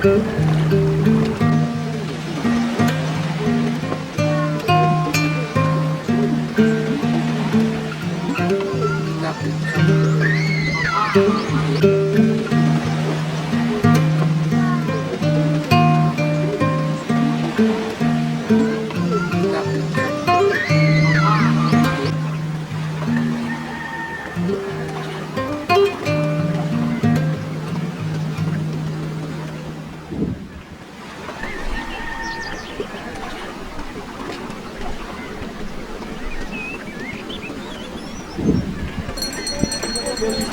Thank.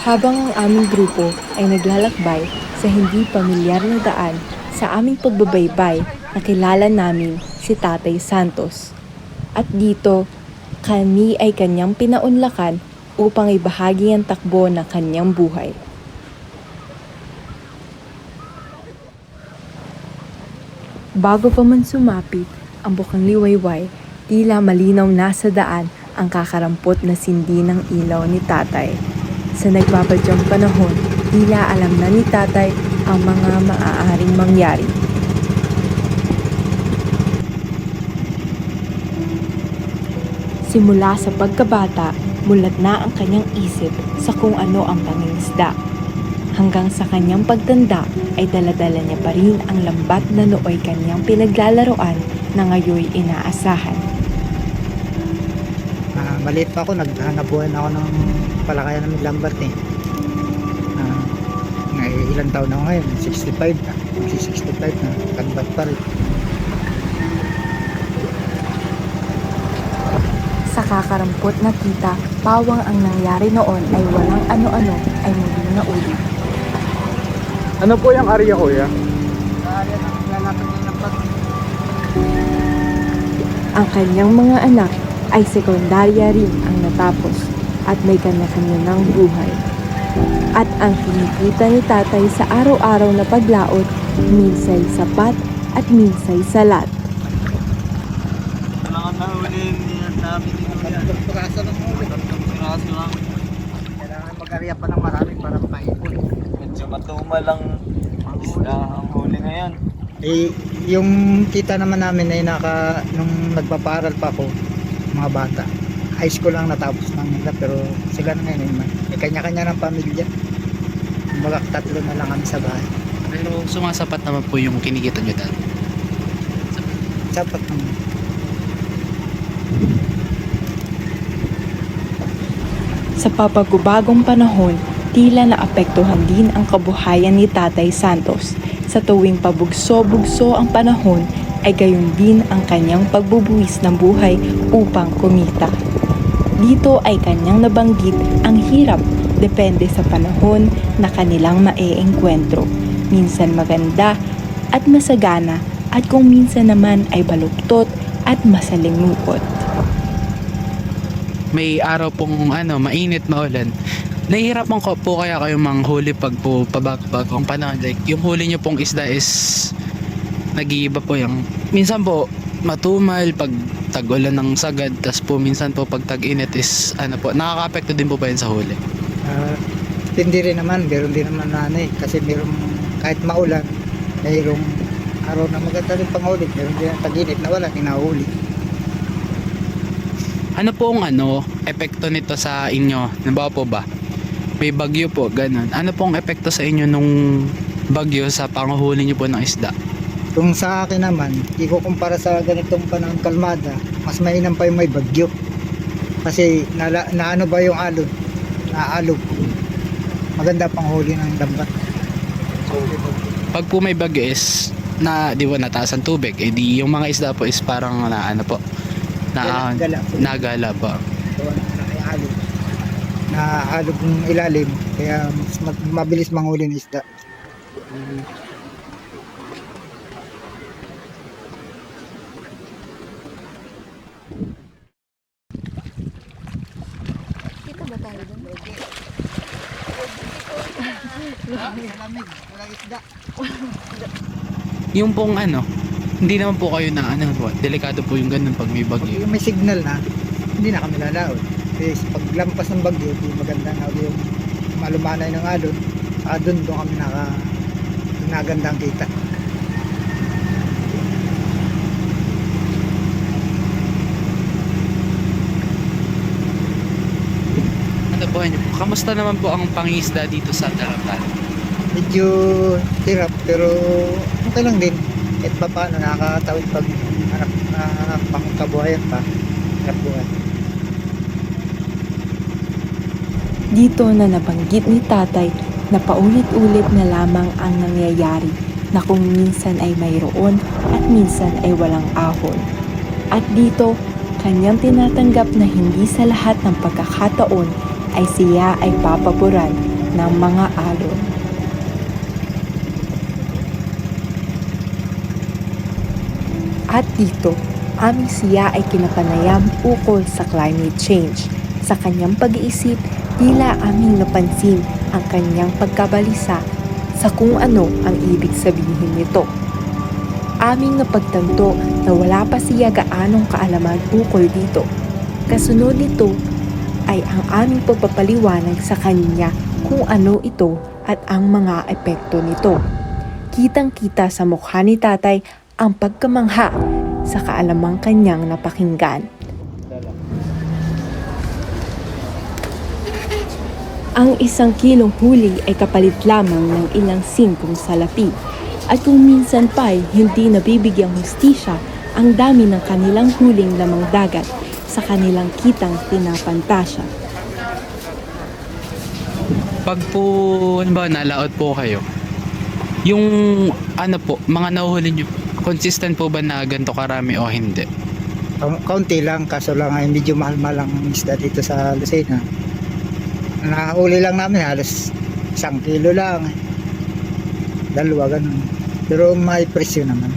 Habang ang aming grupo ay naglalakbay sa hindi pamilyar na daan sa aming pagbabaybay, nakilala namin si Tatay Santos. At dito, kami ay kanyang pinaunlakan upang ibahagi ang takbo ng kanyang buhay. Bago pa man sumapit ang bukang liwayway, tila malinaw na sa daan ang kakarampot na sindi ng ilaw ni tatay. Sa nagbabadyang panahon, tila alam na ni tatay ang mga maaaring mangyari. Simula sa pagkabata, mulat na ang kanyang isip sa kung ano ang pangingisda. Hanggang sa kanyang pagtanda ay daladala niya pa rin ang lambat na nooy kanyang pinaglalaroan na ngayoy inaasahan. Maliit pa ako, naghanap buhay na ako ng palakayan ng Lambert eh. Ah, ngay ilang taon na ako ngayon, 65 na. Magsi 65 na, pa rin. Sa kakarampot na kita, pawang ang nangyari noon ay walang ano-ano ay muling naulit. Ano po yung area kuya? Kaya nang lalapit ng. Ang kanyang mga anak ay sekundarya rin ang natapos at may kanya-kanya ng buhay. At ang kinikita ni tatay sa araw-araw na paglaot, minsay sapat at minsay salat. Kailangan na huliin niya namin yung yan. Tatlong piraso ng huli. Tatlong piraso lang. Kailangan mag-area pa ng marami para makaipon. Medyo matuma lang ang isda ang huli ngayon. Eh, yung kita naman namin ay naka, nung nagpapaaral pa ako, mga bata, high school lang natapos ng nila pero sila na ngayon, may, may kanya-kanya ng pamilya. Kumbaga tatlo na lang kami sa bahay. Pero sumasapat naman po yung kinikita nyo dati. Sapat naman. Sa papagubagong panahon, tila naapektuhan din ang kabuhayan ni Tatay Santos. Sa tuwing pabugso-bugso ang panahon, ay gayon din ang kanyang pagbubuwis ng buhay upang kumita. Dito ay kanyang nabanggit ang hirap depende sa panahon na kanilang maeengkwentro. Minsan maganda at masagana at kung minsan naman ay baluktot at masalingukot. May araw pong ano, mainit, maulan. Nahihirapan ko po kaya kayo manghuli pag po pabag-bagong panahon. Like, yung huli nyo pong isda is nag-iiba po yung minsan po matumal pag tag-ulan ng sagad tas po minsan po pag tag-init is ano po nakaka-apekto din po ba yun sa huli? Ah, hindi rin naman, meron din naman na ano eh, kasi meron kahit maulan, mayroong araw na maganda rin panghuli, meron din ang tag-init na wala, hinahuli. ano po ang ano epekto nito sa inyo? Nabawa po ba may bagyo po ganun. Ano pong epekto sa inyo nung bagyo sa panghuli nyo po ng isda Kung sa akin naman, ikukumpara sa ganitong panahon kalmada, mas mainam pa yung may bagyo. Kasi nala, naano ba yung alon? Naaalog. Maganda pang huli ng dambat. pag po may bagyo is na di ba nataas ang tubig eh di yung mga isda po is parang na ano po na Gala- gala. nagala po So, nakaialog. Naaalog yung ilalim, kaya mas ma- mabilis manghuli ng isda. yung pong ano, hindi naman po kayo na ano delikado po yung ganun pag may bagyo. Pag may signal na, hindi na kami lalaon. Kasi paglampas ng bagyo, di maganda na yung malumanay ng alon, saka doon doon kami naka nagandang kita. Ano po niyo? Kamusta naman po ang pangisda dito sa Tarapal? Medyo hirap pero okay lang din. Kahit pa paano nakakatawid pag hanap na pangkabuhayan pa. Hanap buhay. Dito na nabanggit ni tatay na paulit-ulit na lamang ang nangyayari na kung minsan ay mayroon at minsan ay walang ahon. At dito, kanyang tinatanggap na hindi sa lahat ng pagkakataon ay siya ay papaboran ng mga alon. At dito, aming siya ay kinapanayam ukol sa climate change. Sa kanyang pag-iisip, tila aming napansin ang kanyang pagkabalisa sa kung ano ang ibig sabihin nito. Aming napagtanto na wala pa siya gaanong kaalaman ukol dito. Kasunod nito ay ang aming pagpapaliwanag sa kanya kung ano ito at ang mga epekto nito. Kitang-kita sa mukha ni tatay ang pagkamangha sa kaalamang kanyang napakinggan. Ang isang kilong huli ay kapalit lamang ng ilang singkong salapi. At kung minsan pa ay hindi nabibigyang hustisya ang dami ng kanilang huling lamang dagat sa kanilang kitang pinapantasya. Pag po, ano ba, nalaot po kayo, yung ano po, mga nahuhuli niyo, consistent po ba na ganito karami o hindi? Ka- Kaunti lang kaso lang ay medyo mahal-mahal ang isda dito sa Lucena. Nahuli lang namin halos isang kilo lang. Dalawa ganun. Pero may presyo naman.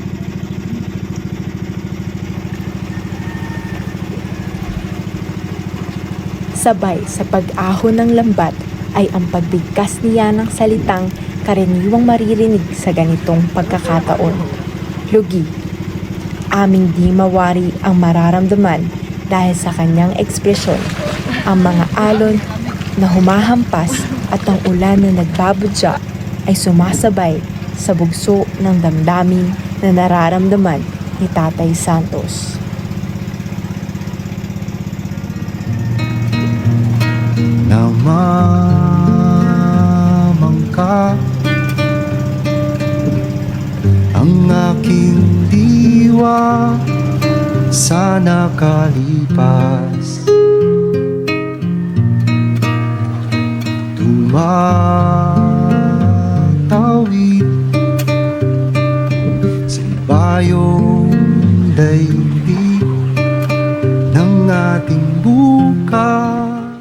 Sabay sa pag-ahon ng lambat ay ang pagbigkas niya ng salitang karaniwang maririnig sa ganitong pagkakataon. Lugi. Aming di mawari ang mararamdaman dahil sa kanyang ekspresyon. Ang mga alon na humahampas at ang ulan na nagbabudya ay sumasabay sa bugso ng damdamin na nararamdaman ni Tatay Santos. namamangka ang aking diwa. Sa nakalipas tumatawid sa bayong daigdig ng ating bukas.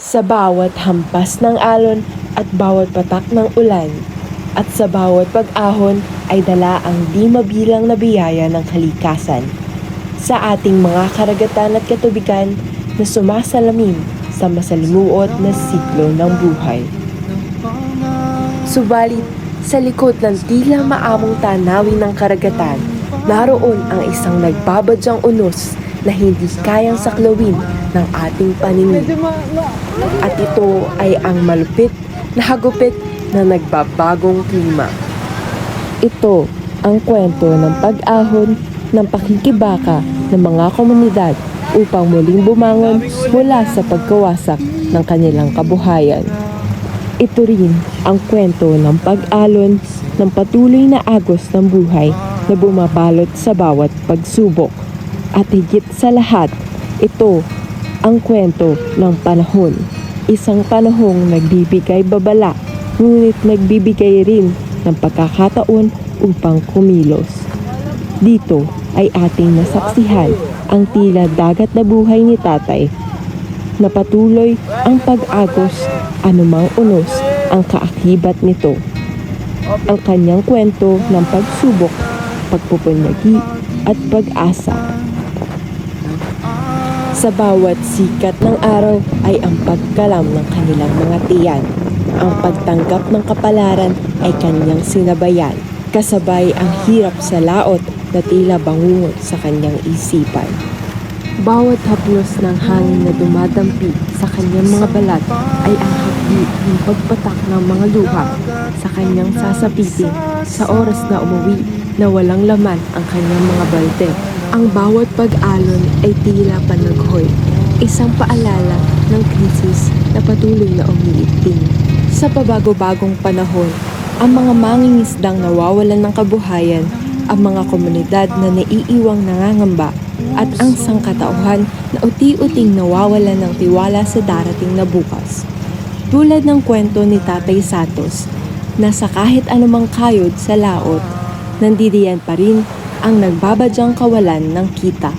Sa bawat hampas ng alon at bawat patak ng ulan, at sa bawat pag-ahon ay dala ang di mabilang na biyaya ng kalikasan. Sa ating mga karagatan at katubigan na sumasalamin sa masalimuot na siklo ng buhay. Subalit, sa likod ng tila maamong tanawin ng karagatan, naroon ang isang nagbabadyang unos na hindi kayang saklawin ng ating paningin. At ito ay ang malupit na hagupit na nagbabagong klima. Ito ang kwento ng pag-ahon ng pakikibaka ng mga komunidad upang muling bumangon mula sa pagkawasak ng kanilang kabuhayan. Ito rin ang kwento ng pag-alon ng patuloy na agos ng buhay na bumabalot sa bawat pagsubok. At higit sa lahat, ito ang kwento ng panahon. Isang panahong nagbibigay babala, ngunit nagbibigay rin ng pagkakataon upang kumilos. Dito ay ating nasaksihan ang tila dagat na buhay ni tatay na patuloy ang pag-agos anumang unos ang kaakibat nito. Ang kanyang kwento ng pagsubok, pagpupunyagi at pag-asa. Sa bawat sikat ng araw ay ang pagkalam ng kanilang mga tiyan. Ang pagtanggap ng kapalaran ay kanyang sinabayan. Kasabay ang hirap sa laot na tila bangungot sa kanyang isipan. Bawat haplos ng hangin na dumadampi sa kanyang mga balat ay ang hapdi ng pagpatak ng mga luha sa kanyang sasapitin sa oras na umuwi na walang laman ang kanyang mga balde. Ang bawat pag-alon ay tila panaghoy, isang paalala ng krisis na patuloy na umiigting. Sa pabago-bagong panahon, ang mga mangingisdang nawawalan ng kabuhayan, ang mga komunidad na naiiwang nangangamba, at ang sangkatauhan na uti-uting nawawalan ng tiwala sa darating na bukas. Tulad ng kwento ni Tatay Santos, na sa kahit anumang kayod sa laot, nandidiyan pa rin ang nagbabadyang kawalan ng kita.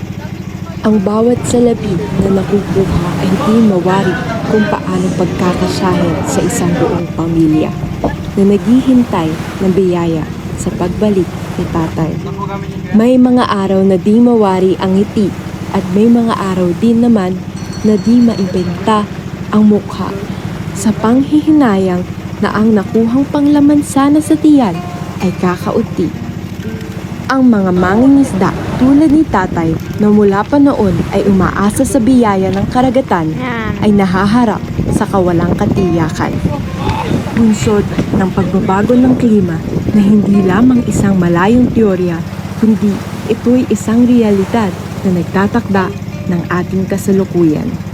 Ang bawat salapi na nakukuha ay di mawari kung paano pagkakasyahin sa isang buong pamilya na naghihintay ng biyaya sa pagbalik ni tatay. May mga araw na di mawari ang ngiti at may mga araw din naman na di maibenta ang mukha sa panghihinayang na ang nakuhang panglaman sana sa tiyan ay kakauti. Ang mga mangingisda tulad ni tatay na mula pa noon ay umaasa sa biyaya ng karagatan ay nahaharap sa kawalang katiyakan. Bunsod ng pagbabago ng klima na hindi lamang isang malayong teorya, kundi ito'y isang realidad na nagtatakda ng ating kasalukuyan.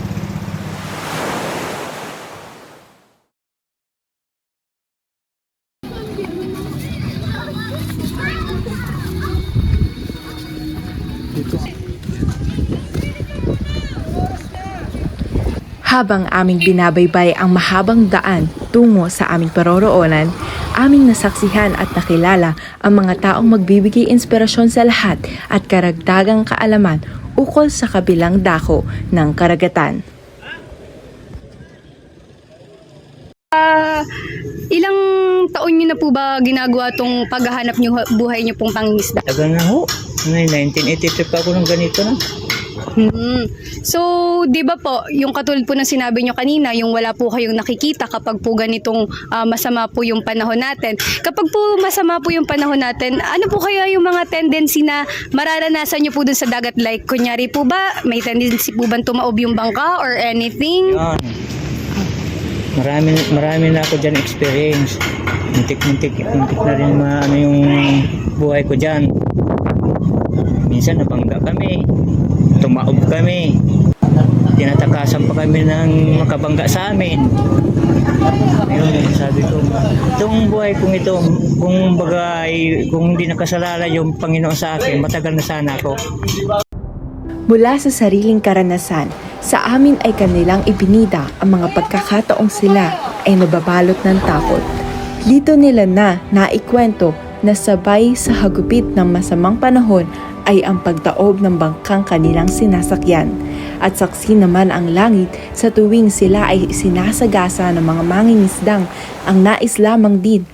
Habang aming binabaybay ang mahabang daan tungo sa aming paroroonan, aming nasaksihan at nakilala ang mga taong magbibigay inspirasyon sa lahat at karagdagang kaalaman ukol sa kabilang dako ng karagatan. Ilang taon nyo na po ba ginagawa tong paghahanap nyo buhay nyo pong pangingisda? Tagal na ho. Ano yun, 1983 pa ako ng ganito na. Hmm. So, di ba po, yung katulad po ng sinabi nyo kanina, yung wala po kayong nakikita kapag po ganitong ah, masama po yung panahon natin. Kapag po masama po yung panahon natin, ano po kaya yung mga tendency na mararanasan nyo po dun sa dagat? Like, kunyari po ba, may tendency po ba tumaob yung bangka or anything? Yan. Marami, marami na ako dyan experience. Muntik-muntik, muntik na rin ma, ano yung buhay ko dyan. Minsan nabangga kami, tumaob kami, tinatakasan pa kami ng makabangga sa amin. Ayun, sabi ko, itong buhay kong ito, kung bagay, kung hindi nakasalala yung Panginoon sa akin, matagal na sana ako. Mula sa sariling karanasan, sa amin ay kanilang ibinida ang mga pagkakataong sila ay nababalot ng takot. Dito nila na naikwento na sabay sa hagupit ng masamang panahon ay ang pagdaob ng bangkang kanilang sinasakyan. At saksi naman ang langit sa tuwing sila ay sinasagasa ng mga mangingisdang ang nais lamang din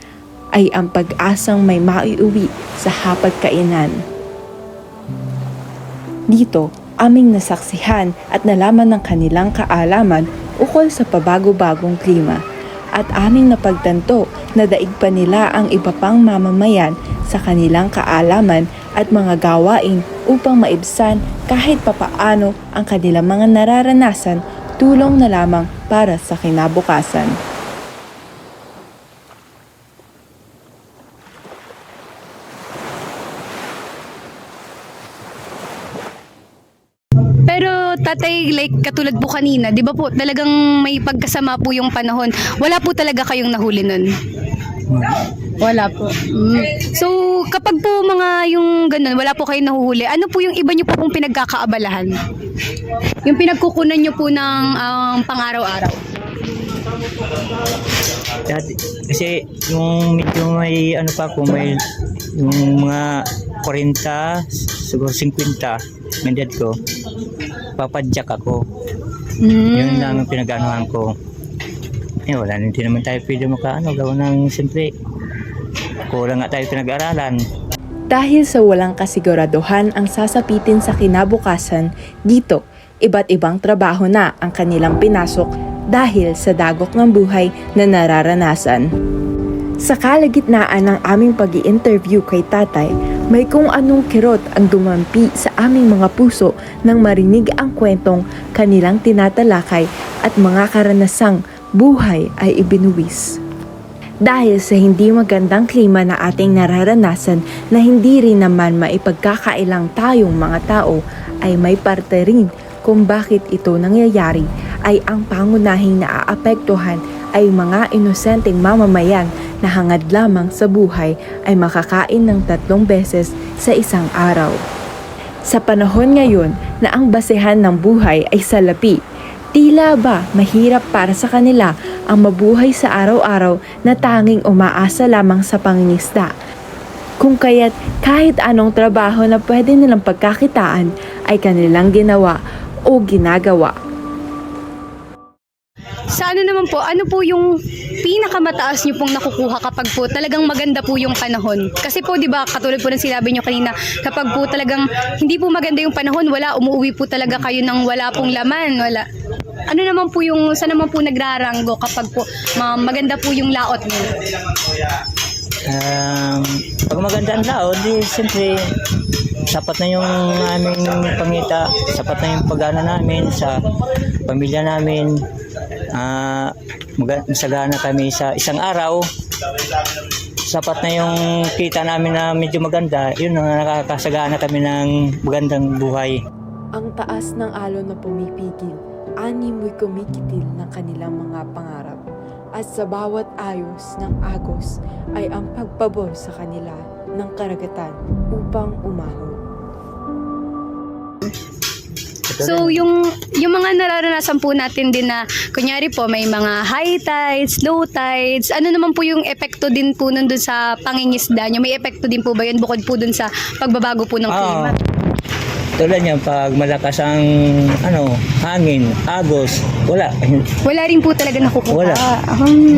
ay ang pag-asang may maiuwi sa hapag kainan. Dito, aming nasaksihan at nalaman ng kanilang kaalaman ukol sa pabago-bagong klima at aming napagtanto na daig pa nila ang iba pang mamamayan sa kanilang kaalaman at mga gawain upang maibsan kahit papaano ang kanilang mga nararanasan tulong na lamang para sa kinabukasan. Pero tatay, like katulad po kanina, di ba po talagang may pagkasama po yung panahon. Wala po talaga kayong nahuli nun. Wala po. Mm. So, kapag po mga yung ganun, wala po kayong nahuhuli, ano po yung iba nyo po pong pinagkakaabalahan? Yung pinagkukunan nyo po ng um, pang-araw-araw. Dati, kasi yung medyo may ano pa ako, may yung mga 40, siguro 50, may dad ko, papadyak ako. Mm. Yun lang ang pinag-anuhan ko. Eh, wala, hindi naman tayo pwede makaano, gawa ng siyempre, kulang nga tayo pinag-aralan. Dahil sa walang kasiguraduhan ang sasapitin sa kinabukasan, dito, iba't ibang trabaho na ang kanilang pinasok dahil sa dagok ng buhay na nararanasan. Sa kalagitnaan ng aming pag interview kay tatay, may kung anong kirot ang dumampi sa aming mga puso nang marinig ang kwentong kanilang tinatalakay at mga karanasang buhay ay ibinuwis. Dahil sa hindi magandang klima na ating nararanasan na hindi rin naman maipagkakailang tayong mga tao ay may parte rin kung bakit ito nangyayari ay ang pangunahing naaapektuhan ay mga inosenteng mamamayan na hangad lamang sa buhay ay makakain ng tatlong beses sa isang araw. Sa panahon ngayon na ang basehan ng buhay ay salapi, tila ba mahirap para sa kanila ang mabuhay sa araw-araw na tanging umaasa lamang sa pangingisda. Kung kaya't kahit anong trabaho na pwede nilang pagkakitaan ay kanilang ginawa o ginagawa. Sa ano naman po, ano po yung pinakamataas niyo pong nakukuha kapag po talagang maganda po yung panahon? Kasi po 'di ba katulad po ng sinabi niyo kanina, kapag po talagang hindi po maganda yung panahon, wala umuwi po talaga kayo ng wala pong laman, wala. Ano naman po yung sa naman po nagraranggo kapag po ma- maganda po yung laot niyo? Um, pag maganda ang laon, di siyempre sapat na yung aming pangita, sapat na yung pagana namin sa pamilya namin. Ah, maga- masagana kami sa isang araw. Sapat na yung kita namin na medyo maganda, yun na nakakasagana kami ng magandang buhay. Ang taas ng alon na pumipigil, ani mo'y kumikitil ng kanilang mga pangarap. At sa bawat ayos ng agos ay ang pagpabor sa kanila ng karagatan upang umahon. So yung yung mga nararanasan po natin din na kunyari po may mga high tides, low tides, ano naman po yung epekto din po nun dun sa pangingisda nyo? May epekto din po ba yun bukod po dun sa pagbabago po ng klima? Ah, tulad niyan, pag malakas ang ano, hangin, agos, wala. Wala rin po talaga nakukuha. Wala. Hmm.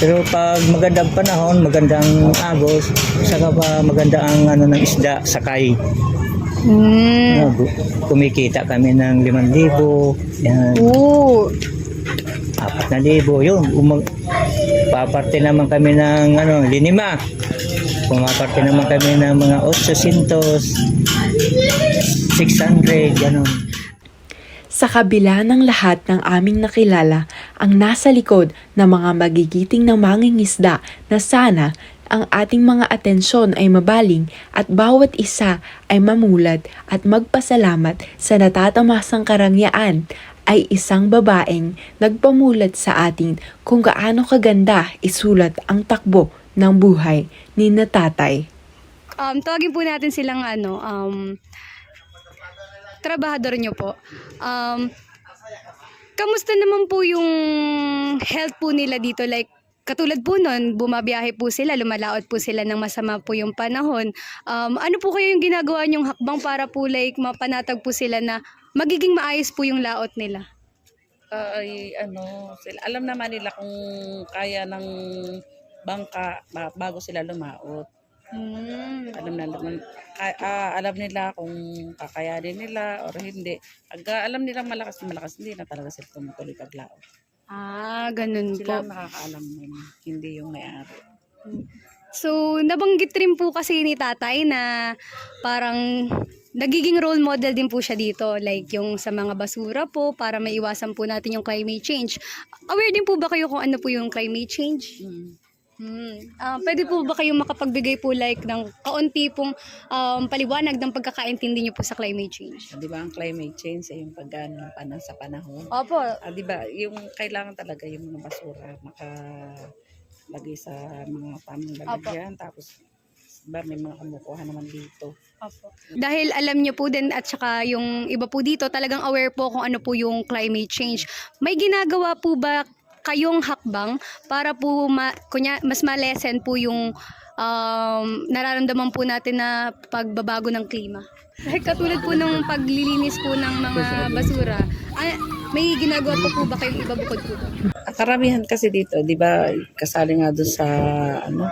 Pero pag magandang panahon, magandang agos, saka pa maganda ang ano ng isda, sakay. Hmm. Ano, kumikita kami ng 5,000, yan, Oo. 4,000, yun. Umag, paparte naman kami ng ano, linima. Pumaparte naman kami ng mga 800, 600, ganun. Sa kabila ng lahat ng aming nakilala, ang nasa likod ng mga magigiting ng mangingisda na sana ang ating mga atensyon ay mabaling at bawat isa ay mamulat at magpasalamat sa natatamasang karangyaan ay isang babaeng nagpamulat sa atin kung gaano kaganda isulat ang takbo ng buhay ni natatay. Um, tawagin po natin silang ano, um, trabahador nyo po. Um, kamusta naman po yung health po nila dito? Like, katulad po nun, bumabiyahe po sila, lumalaot po sila ng masama po yung panahon. Um, ano po kayo yung ginagawa nyong hakbang para po like mapanatag po sila na magiging maayos po yung laot nila? Ah, ay ano, sila, alam naman nila kung kaya ng bangka ba- bago sila lumaot. Hmm. Alam na naman, ka- ah, alam nila kung kakayanin nila or hindi. Pag ah, alam nilang malakas na malakas, hindi na talaga sila tumutuloy paglaot. Ah, ganun Sila po. nakakaalam nun, hindi yung may-ari. So, nabanggit rin po kasi ni tatay na parang nagiging role model din po siya dito. Like yung sa mga basura po para maiwasan po natin yung climate change. Aware din po ba kayo kung ano po yung climate change? Hmm. Hmm. Ah, pwede po ba kayong makapagbigay po like ng kaunti pong um, paliwanag ng pagkakaintindi niyo po sa climate change? Di ba ang climate change ay yung pagano ng panahon sa panahon. Opo. Ah, di ba, yung kailangan talaga yung mga basura maka lagay sa mga tamang lalagyan tapos ba may mga kumukuha naman dito. Opo. Dahil alam niyo po din at saka yung iba po dito talagang aware po kung ano po yung climate change. May ginagawa po ba kayong hakbang para po ma, kunya, mas ma-lessen po yung um, nararamdaman po natin na pagbabago ng klima? Katulad po ng paglilinis po ng mga basura, ay, may ginagawa po po ba kayong iba bukod po? Ang karamihan kasi dito, di ba, kasali nga doon sa ano,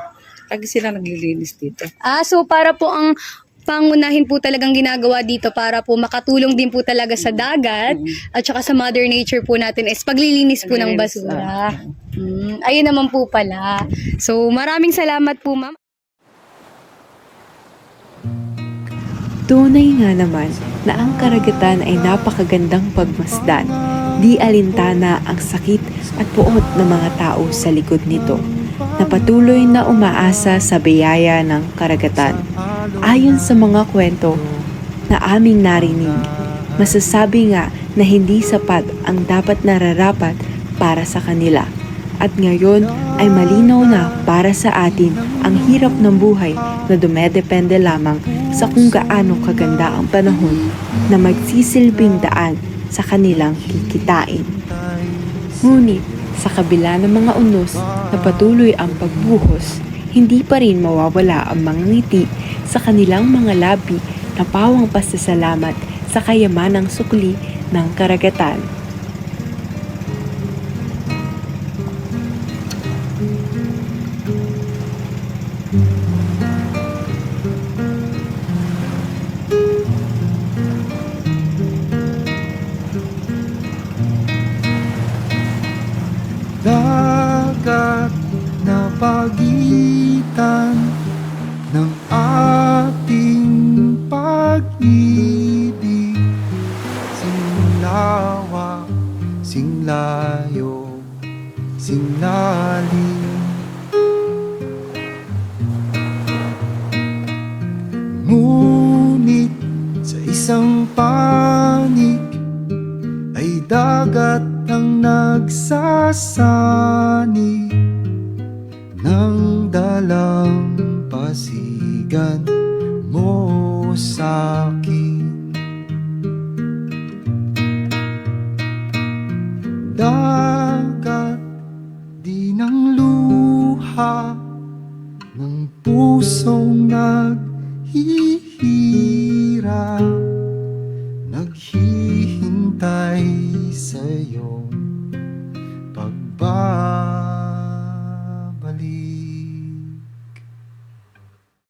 lagi sila naglilinis dito. Ah, so para po ang pangunahin po talagang ginagawa dito para po makatulong din po talaga sa dagat at saka sa mother nature po natin is paglilinis po ng basura. Mm, ayun naman po pala. So maraming salamat po ma'am. Tunay nga naman na ang karagatan ay napakagandang pagmasdan. Di alintana ang sakit at puot ng mga tao sa likod nito na patuloy na umaasa sa biyaya ng karagatan. Ayon sa mga kwento na aming narinig, masasabi nga na hindi sapat ang dapat nararapat para sa kanila. At ngayon ay malinaw na para sa atin ang hirap ng buhay na dumedepende lamang sa kung gaano kaganda ang panahon na magsisilbing daan sa kanilang kikitain. Ngunit sa kabila ng mga unos na patuloy ang pagbuhos, hindi pa rin mawawala ang mga ngiti sa kanilang mga labi na pawang pasasalamat sa kayamanang sukli ng karagatan. dagat dagat ang nagsasani ng dalampasigan